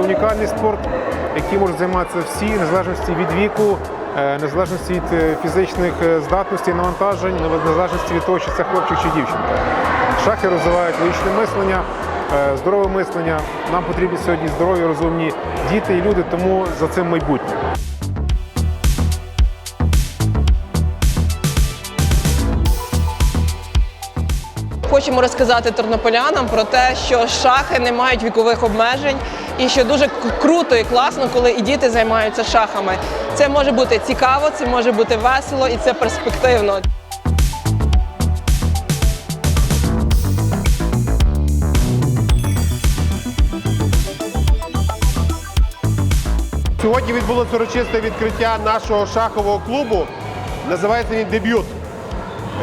унікальний спорт, який можуть займатися всі, незалежності від віку, е, незалежності від е, фізичних е, здатностей, навантажень, незалежності від того, чи це хлопчик чи дівчинка. Шахи розвивають логічне мислення, здорове мислення. Нам потрібні сьогодні здорові, розумні діти і люди, тому за цим майбутнє. Хочемо розказати тернополянам про те, що шахи не мають вікових обмежень, і що дуже круто і класно, коли і діти займаються шахами. Це може бути цікаво, це може бути весело і це перспективно. Сьогодні відбулося урочисте відкриття нашого шахового клубу. Називається він дебют.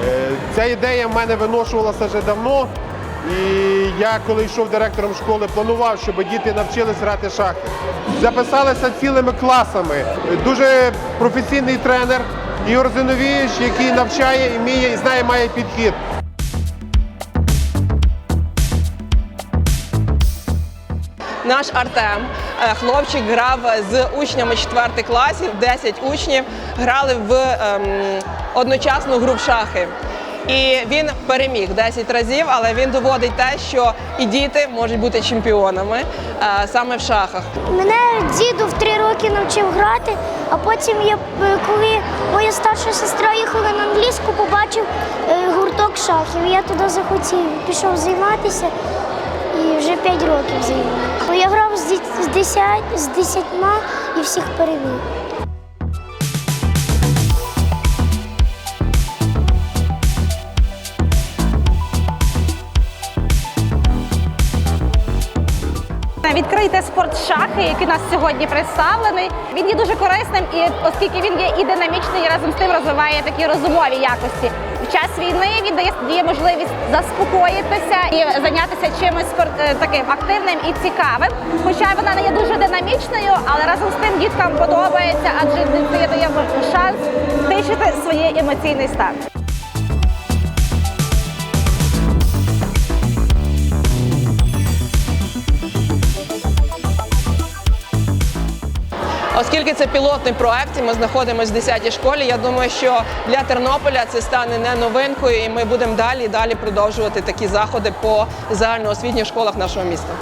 Е, Ця ідея в мене виношувалася вже давно. І я, коли йшов директором школи, планував, щоб діти навчились грати шахи. Записалися цілими класами. Дуже професійний тренер Ігор Зиновійович, який навчає, вміє і знає, має підхід. Наш Артем, е, хлопчик, грав з учнями 4 класів, 10 учнів грали в ем, одночасну гру в шахи. І він переміг 10 разів, але він доводить те, що і діти можуть бути чемпіонами е, саме в шахах. Мене діду в три роки навчив грати, а потім я, е, коли моя старша сестра їхала на англійську, побачив е, гурток шахів. Я туди захотів, пішов займатися і вже п'ять років займаюся. Я грав з, діть- з, десять, з десятьма і всіх переміг. Відкрийте спорт шахи, який у нас сьогодні представлений. Він є дуже корисним, і оскільки він є і динамічний, і разом з тим розвиває такі розумові якості. В час війни він дає, дає можливість заспокоїтися і зайнятися чимось спорт е, таким активним і цікавим. Хоча вона не є дуже динамічною, але разом з тим діткам подобається, адже це дає шанс стишити свій емоційний стан. Оскільки це пілотний проект, і ми знаходимося в 10-й школі. Я думаю, що для Тернополя це стане не новинкою, і ми будемо далі і далі продовжувати такі заходи по загальноосвітніх школах нашого міста.